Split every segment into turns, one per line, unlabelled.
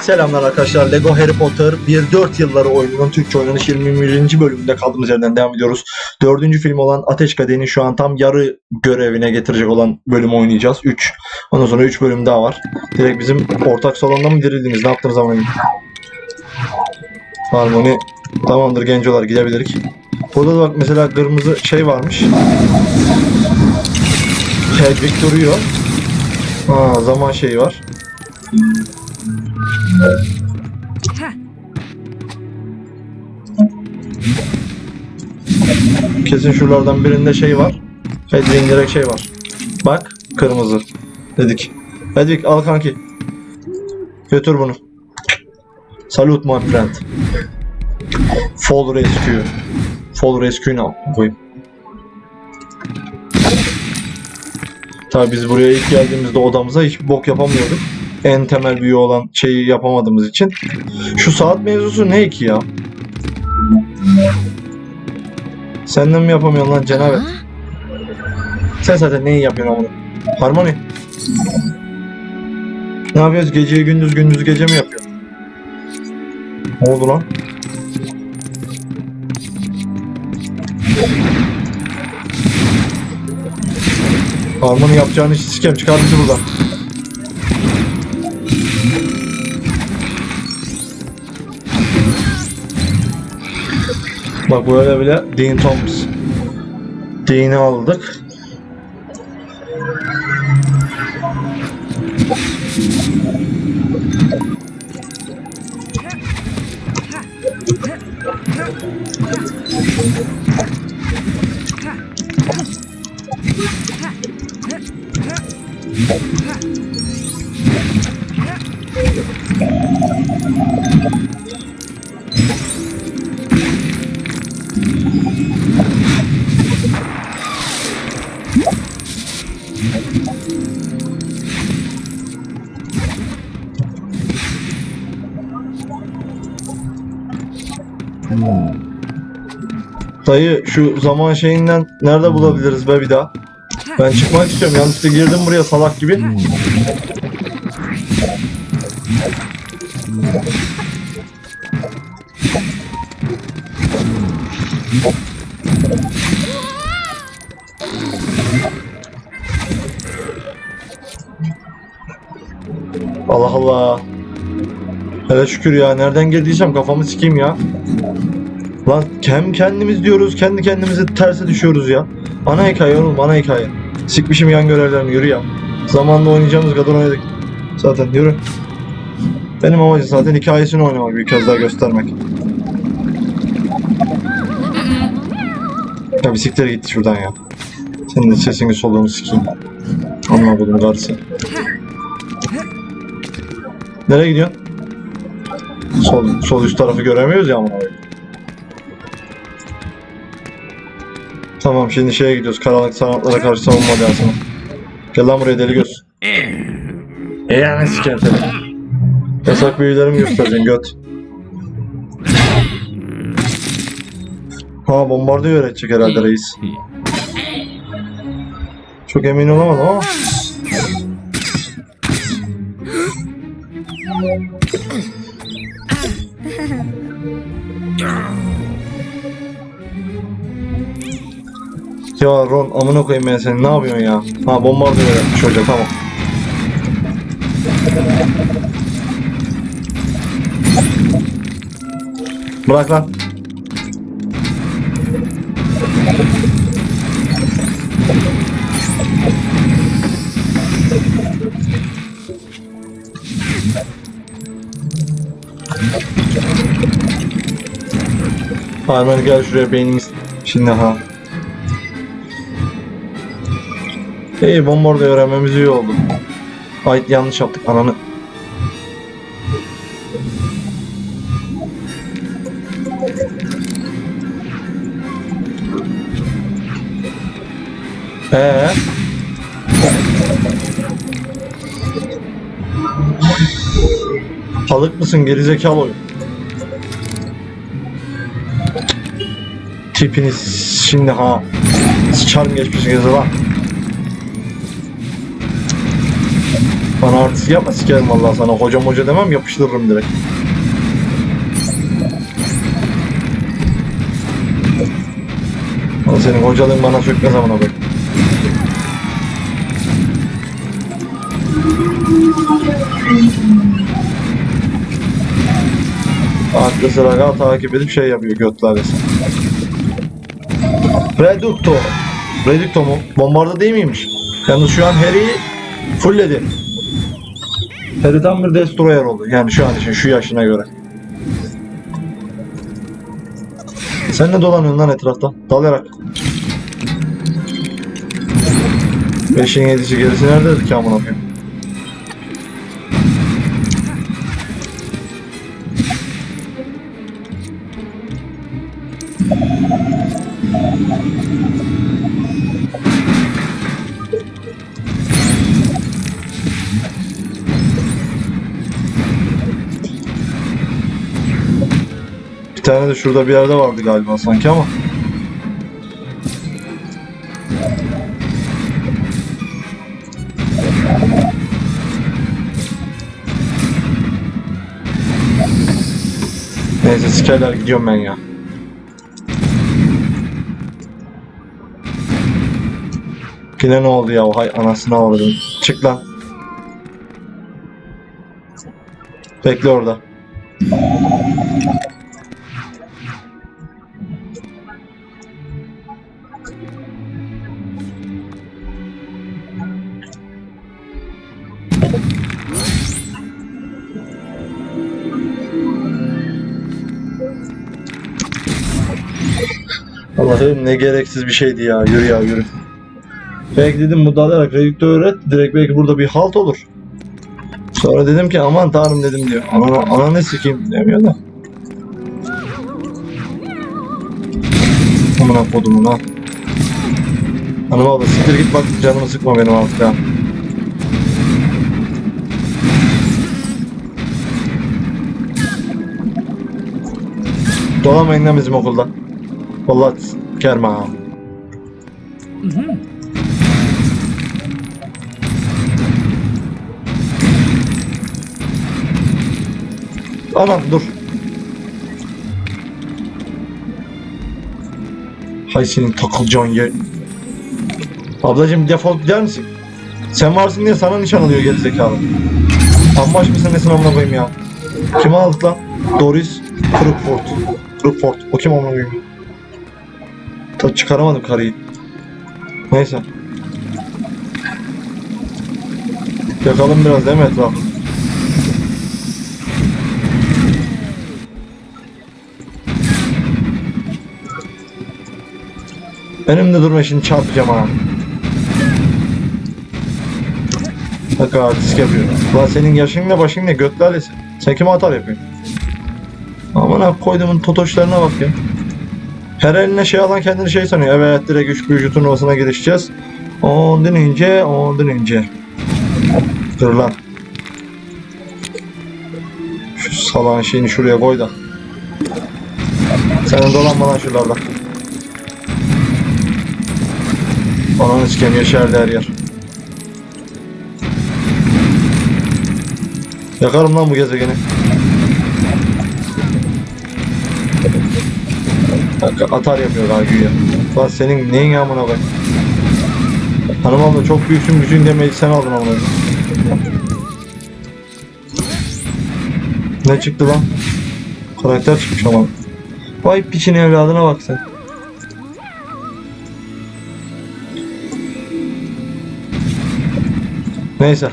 Selamlar arkadaşlar. Lego Harry Potter 1-4 yılları oyununun Türkçe oynanış 21. bölümünde kaldığımız yerden devam ediyoruz. Dördüncü film olan Ateş Kadehi'ni şu an tam yarı görevine getirecek olan bölüm oynayacağız. 3. Ondan sonra 3 bölüm daha var. Direkt bizim ortak salonda mı dirildiniz? Ne yaptınız ama? Harmoni. Tamamdır gencolar gidebiliriz. Burada da bak mesela kırmızı şey varmış. Hedwig duruyor. Ha, zaman şeyi var. Kesin şuralardan birinde şey var. Hedwig'in direkt şey var. Bak kırmızı dedik. Hedwig al kanki. Götür bunu. Salute my friend. Fall rescue. Fall rescue ne koyayım. Tabii biz buraya ilk geldiğimizde odamıza hiç bok yapamıyorduk. En temel büyü olan şeyi yapamadığımız için. Şu saat mevzusu ne ki ya? Sen de mi yapamıyorsun lan cenabet? Sen zaten neyi yapıyorsun onu? Harmoni. Ne yapıyoruz? Geceyi gündüz gündüz gece mi yapıyoruz? Ne oldu lan? Harmoni yapacağın işi sikem çıkar bizi buradan. Bak böyle bile Dean Thomas. Dean'i aldık. Dayı şu zaman şeyinden nerede bulabiliriz be bir daha? Ben çıkmak istiyorum. Yanlışlıkla girdim buraya salak gibi. Allah Allah. Hele şükür ya. Nereden geldiysem kafamı sikeyim ya. Lan hem kendimiz diyoruz, kendi kendimizi terse düşüyoruz ya. Ana hikaye oğlum, ana hikaye. Sikmişim yan görevlerini, yürü ya. Zamanla oynayacağımız kadar oynadık. Zaten yürü. Benim amacım zaten hikayesini oynamak, bir kez daha göstermek. Ya bir siktir git şuradan ya. Senin de sesini soluğunu sikeyim. Anlamadım karısı. Nereye gidiyorsun? Sol, sol üst tarafı göremiyoruz ya ama. Tamam şimdi şeye gidiyoruz. Karanlık sanatlara karşı savunma dersine. Gel lan buraya deli göz. E yani sikerim seni. Yasak büyülerimi göstereceksin göt. Ha bombardı öğretecek herhalde reis. Çok emin olamadım ama. Ya Ron amına koyayım ben seni ne yapıyorsun ya? Ha bombardı öğretmiş hoca tamam. Bırak lan. Harman gel şuraya beynimiz. Şimdi ha. İyi bombardı öğrenmemiz iyi oldu. Ay yanlış yaptık ananı. Ee? Balık mısın gerizekalı oyun? Tipiniz şimdi ha. Sıçarım geçmişinize lan. Bana artist yapma sikerim vallahi sana. Hocam hoca demem yapıştırırım direkt. Ama senin hocalığın bana sökmez amına koyayım. Aklı sıra kal takip edip şey yapıyor götler resim. Reducto. Reducto mu? Bombarda değil miymiş? Yalnız şu an Harry'i fullledi. Harry bir destroyer oldu. Yani şu an için şu yaşına göre. Sen ne dolanıyorsun lan etrafta? Dalayarak. Beşin yedisi gerisi nerededir ki amına koyayım? Tane de şurada bir yerde vardı galiba sanki ama. Neyse sikerler gidiyorum ben ya. Yine ne oldu ya o hay anasını avradım. Çık lan. Bekle orada. Allah'ım ne gereksiz bir şeydi ya. Yürü ya yürü. Belki dedim bu dalayarak redüktör öğret. Direkt belki burada bir halt olur. Sonra dedim ki aman tanrım dedim diyor. Ana, ana ne sikeyim demiyor da. Amına kodumun ha. Hanım abla siktir git bak canımı sıkma benim artık ha. Dolamayın lan bizim okulda. Vallahi kerme ha. Anam dur. Hay senin takılacağın yer. Ablacım defol gider misin? Sen varsın diye sana nişan alıyor gerizekalı. Ambaş mısın nesin amına koyayım ya? Kim aldık lan? Doris Crookford. Crookford. O kim amına koyayım? Ta çıkaramadım karıyı. Neyse. Yakalım biraz değil mi etrafı? Önümde durma şimdi çarpacağım ha. Bak artist yapıyor. Lan senin yaşın ne başın ne göt lalesi. Sen kime atar yapıyorsun? Aman ha koyduğumun totoşlarına bak ya. Her eline şey alan kendini şey sanıyor. Evet direkt üç büyücü turnuvasına girişeceğiz. Ondan önce, ondan önce. Dur lan. Şu salağın şeyini şuraya koy da. Senin dolanma lan şuralarda. Ananı sikeyim yeşerdi her yer. Yakarım lan bu gezegeni. Atar yapıyor daha güya. Lan senin neyin amına bak. Hanım abla çok büyüksün gücün demeyi sen aldın amına. Ne çıktı lan? Karakter çıkmış ama. Vay piçin evladına bak sen. Neyse.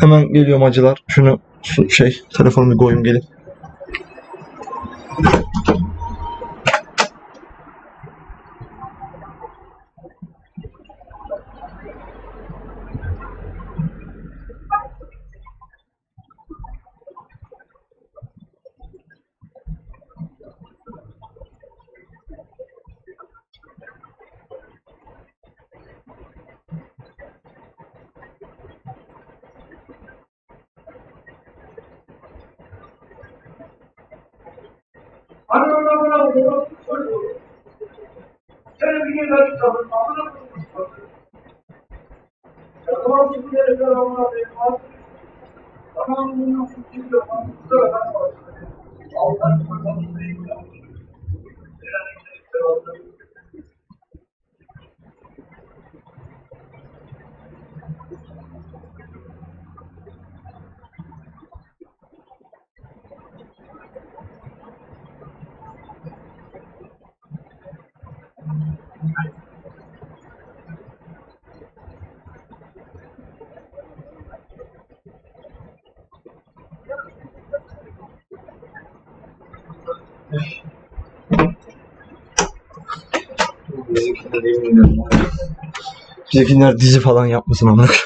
Hemen geliyorum acılar. Şunu şu şey telefonumu koyayım gelin.
Anamına buna vurur, söz vurur. Televizyonu da tutalım, amına vurur. Ya tamam şimdi herifler amına benim
var. Tamam bundan kurtuluyor, ben kusura ben var. Allah'ın kurbanı değil ya. Bizimkiler dizi falan yapmasın amına. koyayım.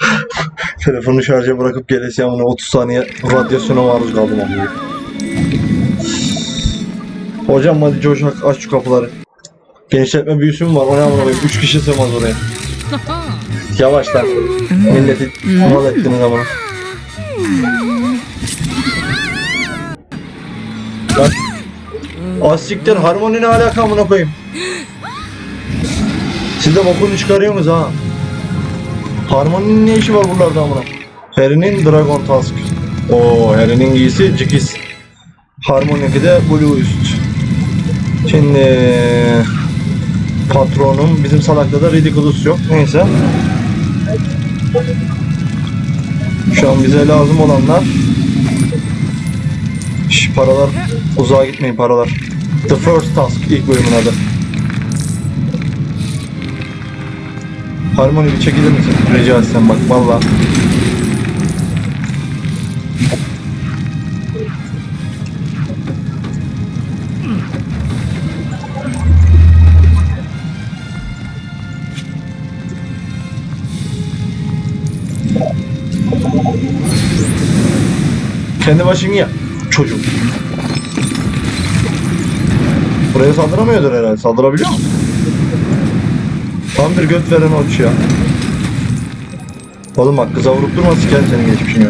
Telefonu şarja bırakıp gelesi amına 30 saniye radyasyona maruz kaldım amına. Hocam hadi coşak aç şu kapıları. Genişletme büyüsü mü var? O ne amına koyayım? 3 kişi sığmaz oraya. Yavaş lan. Milleti mal ettiniz amına. Lan. Asiktir harmoni ne alaka amına koyayım? Siz de bokunu çıkarıyorsunuz ha. Harmoni'nin ne işi var buralarda amına? Harry'nin Dragon Task. Oo, Harry'nin giysi Cikis. Harmony'ninki de Blue üst. Şimdi patronum bizim salakta da Ridiculous yok. Neyse. Şu an bize lazım olanlar Şş, paralar uzağa gitmeyin paralar. The First Task ilk bölümün adı. Harmony bir çekilir misin? Rica etsem bak valla. Kendi başını ya çocuk. Buraya saldıramıyordur herhalde. Saldırabiliyor mu? Tam bir göt veren oç ya. Oğlum bak kıza vurup durma siker senin geçmişin ya.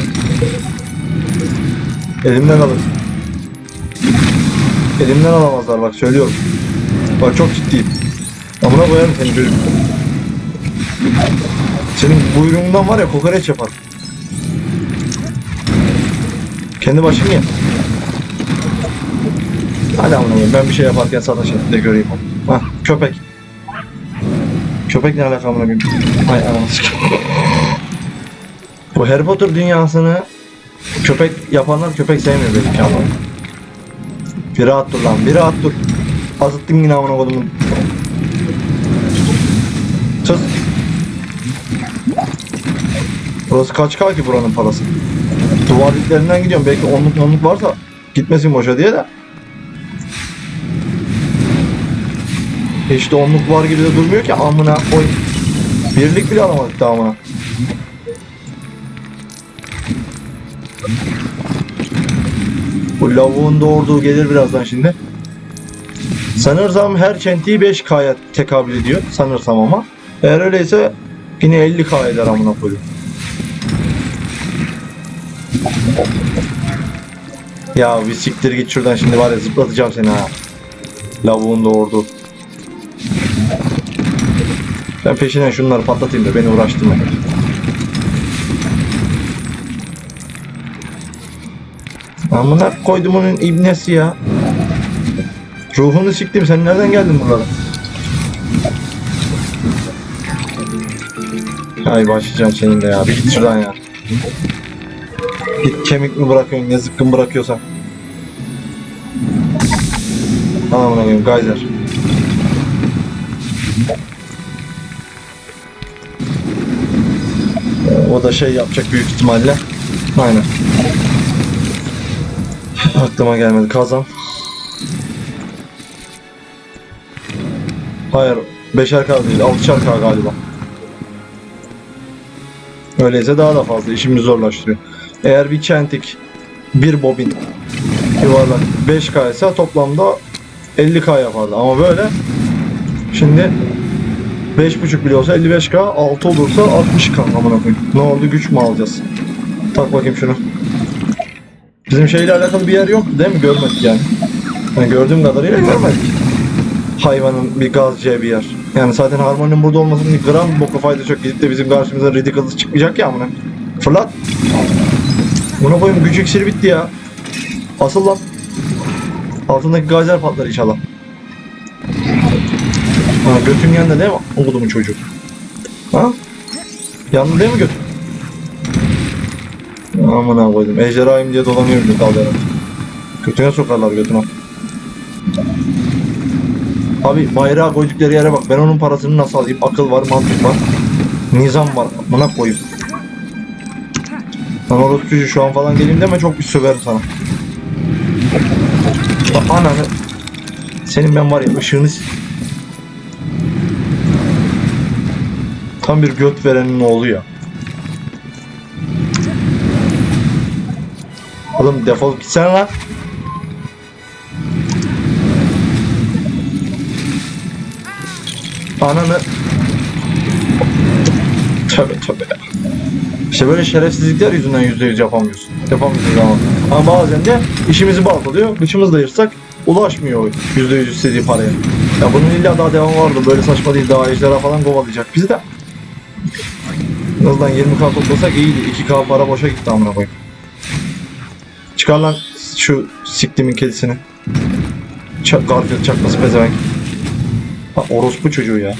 Elimden alır. Elimden alamazlar bak söylüyorum. Bak çok ciddiyim. Amına koyarım seni çocuk. Senin buyruğundan var ya kokoreç yapar. Kendi başını ye. Hadi amına ben bir şey yaparken sana şekilde göreyim. Hah köpek. Köpek ne alaka amına koyayım? Ay sikeyim. Bu Harry Potter dünyasını köpek yapanlar köpek sevmiyor belki ama. Bir rahat dur lan, bir rahat dur. Azıttın yine amına kodumun. Sus. Burası kaç k ki buranın parası? Duvar diplerinden gidiyorum. Belki onluk onluk varsa gitmesin boşa diye de. Hiç de onluk var gibi de durmuyor ki amına koy. Birlik bile alamadık daha amına. Bu lavuğun doğurduğu gelir birazdan şimdi. Sanırsam her çentiği 5K'ya tekabül ediyor. Sanırsam ama. Eğer öyleyse yine 50K eder amına koyayım. Ya bir siktir git şuradan şimdi var ya zıplatacağım seni ha. Lavuğun doğurdu. Ben peşinden şunları patlatayım da beni uğraştırma. Amına koydum onun ibnesi ya. Ruhunu siktim sen nereden geldin buralara? Ay başlayacağım senin de ya. Bir git şuradan ya. Git kemik mi bırakıyorsun ne zıkkın bırakıyorsan. Anamına koyayım Geyser. O da şey yapacak büyük ihtimalle. Aynen. Aklıma gelmedi. Kazan. Hayır. 5'er K değil. 6'şer K galiba. Öyleyse daha da fazla. işimizi zorlaştırıyor. Eğer bir çentik, bir bobin yuvarlak 5K ise toplamda 50K yapardı. Ama böyle şimdi 5.5 bile olsa 55K, 6 olursa 60K amına koyayım. Ne oldu güç mü alacağız? Tak bakayım şunu. Bizim şeyle alakalı bir yer yoktu değil mi? Görmedik yani. yani gördüğüm kadarıyla görmedik. Hayvanın bir gazcıya bir yer. Yani zaten Harmony'nin burada olmasının bir gram boka faydası yok. Gidip de bizim karşımıza Ridiculous çıkmayacak ya amına. Fırlat. Buna koyayım güç iksiri bitti ya. Asıl lan. Altındaki gazlar patlar inşallah. Ha götün yanında değil mi? Oldu mu çocuk? Ha? Yanında değil mi götün? Aman koydum. Ejderhayım diye dolanıyor bir dallara. Götüne sokarlar götüne. Abi bayrağı koydukları yere bak. Ben onun parasını nasıl alayım? Akıl var, mantık var. Nizam var. Buna koyayım. Lan orospucu şu an falan geleyim deme çok bir söverim sana. Ya Ananı. Senin ben var ya ışığını Tam bir göt verenin oğlu ya. Oğlum defol gitsene lan. Ananı. Tövbe tövbe ya. İşte böyle şerefsizlikler yüzünden yüzde yüz yapamıyorsun. Yapamıyorsun ama. Ama bazen de işimizi baltalıyor. Kıçımızı da yırtsak ulaşmıyor yüzde yüz istediği paraya. Ya bunun illa daha devamı vardı. Böyle saçma değil. Daha ejderha falan kovalayacak bizi de. Azından 20k toplasak iyiydi. 2k para boşa gitti amına koyayım. Çıkar lan şu siktimin kedisini. Çak Garfield çakması pezevenk. Ha orospu çocuğu ya.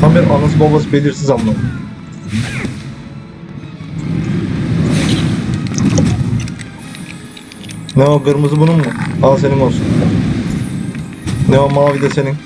Tam bir anası babası belirsiz amına. Ne o kırmızı bunun mu? Al senin olsun. Ne o mavi de senin.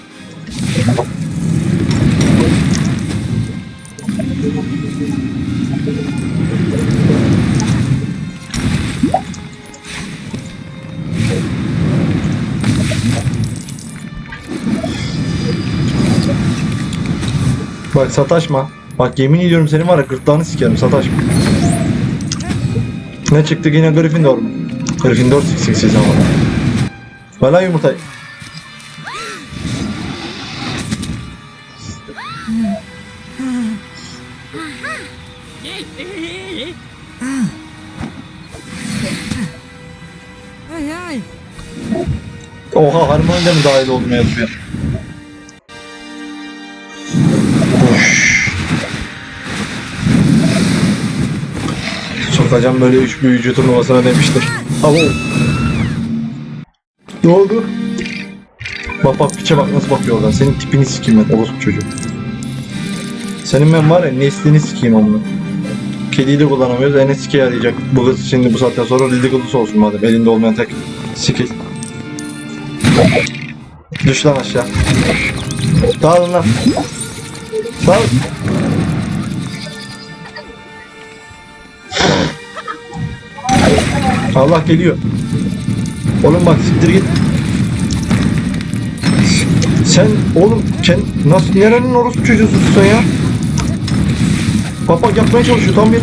Bak sataşma. Bak yemin ediyorum senin var ya gırtlağını sikerim sataşma. Ne çıktı yine Gryffindor mu? Gryffindor siksik siz ama. Ver lan Oha harmoni de mi dahil olmaya yapıyor? Sokacağım böyle üç büyücü turnuvasına demiştir. Ama Ne oldu? Bak bak piçe bak nasıl bakıyor oradan. Senin tipini sikeyim ben orospu çocuğu. Senin ben var ya neslini sikeyim amına. Kediyi de kullanamıyoruz. En eski yarayacak. Bu kız şimdi bu saatten sonra ridiculous olsun madem. Elinde olmayan tek skill. Düş lan aşağı. Dağılın lan. Dağıl. Allah geliyor. Oğlum bak siktir git. Sen oğlum sen nasıl nerenin orospu çocuğusun sen ya? Bak yapmaya çalışıyor tam bir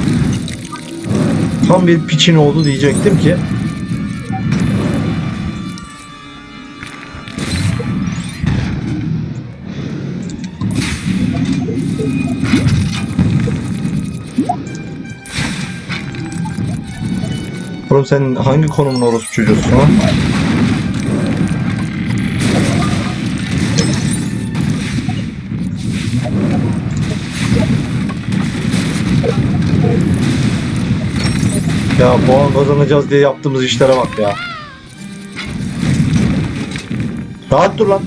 tam bir piçin oldu diyecektim ki Oğlum sen hangi konumun orospu çocuğusun ha? Ya puan kazanacağız diye yaptığımız işlere bak ya. Rahat dur lan.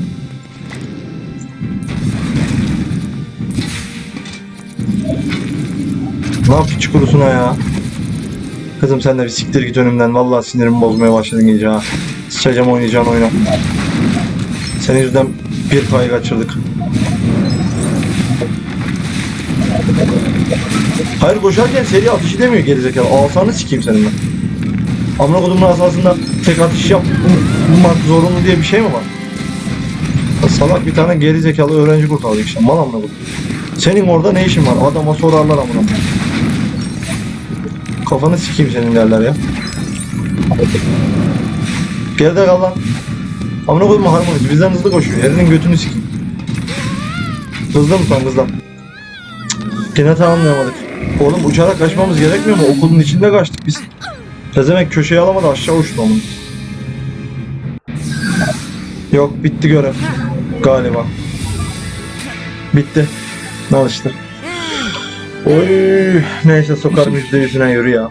Ne yap piç kurusuna ya? Kızım sen de bir siktir git önümden. Vallahi sinirimi bozmaya başladın iyice ha. Sıçacağım oynayacağın oyna. Senin yüzünden bir pay kaçırdık. Hayır koşarken seri atış demiyor gerizekalı. Alsanı sikeyim senin ben. Amına kodumun asasında tek atış yapmak zorunlu diye bir şey mi var? Salak bir tane gerizekalı öğrenci kurtardık işte. Mal amına kodum. Senin orada ne işin var? Adama sorarlar amına koyayım. Kafanı sikeyim senin derler ya. Geride kal lan. Amına koyma harmonisi bizden hızlı koşuyor. Elinin götünü sikeyim. Hızlı mı lan hızlı? Yine tamamlayamadık. Oğlum uçarak kaçmamız gerekmiyor mu? Okulun içinde kaçtık biz. Pezemek köşeyi alamadı aşağı uçtu onun. Yok bitti görev. Galiba. Bitti. Al işte. Oy neyse sokarım yüzde yüzüne yürü ya.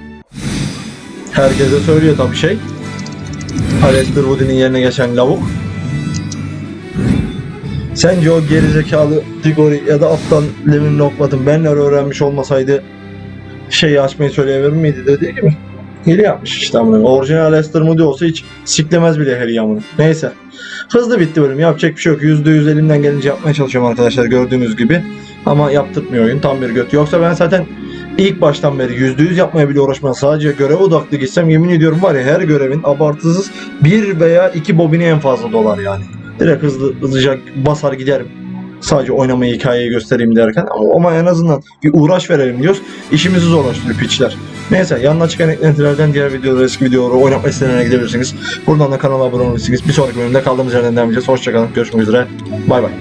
Herkese söylüyor tabii şey. Alistair Woody'nin yerine geçen lavuk. Sence o gerizekalı Digori ya da aptal Levin Lockwood'un benler öğrenmiş olmasaydı şeyi açmayı söyleyebilir miydi dediği gibi. Hile yapmış işte amına. Orijinal Alistair Moody olsa hiç siklemez bile Harry amına. Neyse. Hızlı bitti bölüm. Yapacak bir şey yok. %100 elimden gelince yapmaya çalışıyorum arkadaşlar gördüğünüz gibi. Ama yaptırtmıyor oyun. Tam bir göt. Yoksa ben zaten ilk baştan beri %100 yapmaya bile uğraşmadan sadece görev odaklı gitsem yemin ediyorum var ya her görevin abartısız bir veya iki bobini en fazla dolar yani. Direkt hızlı hızlıca basar giderim. Sadece oynamayı hikayeyi göstereyim derken ama, ama en azından bir uğraş verelim diyoruz. İşimizi zorlaştırıyor piçler. Neyse yanına çıkan eklentilerden diğer videoları, eski videoları oynatma sitelerine gidebilirsiniz. Buradan da kanala abone olabilirsiniz. Bir sonraki bölümde kaldığımız yerden devam edeceğiz. Hoşçakalın. Görüşmek üzere. Bay bay.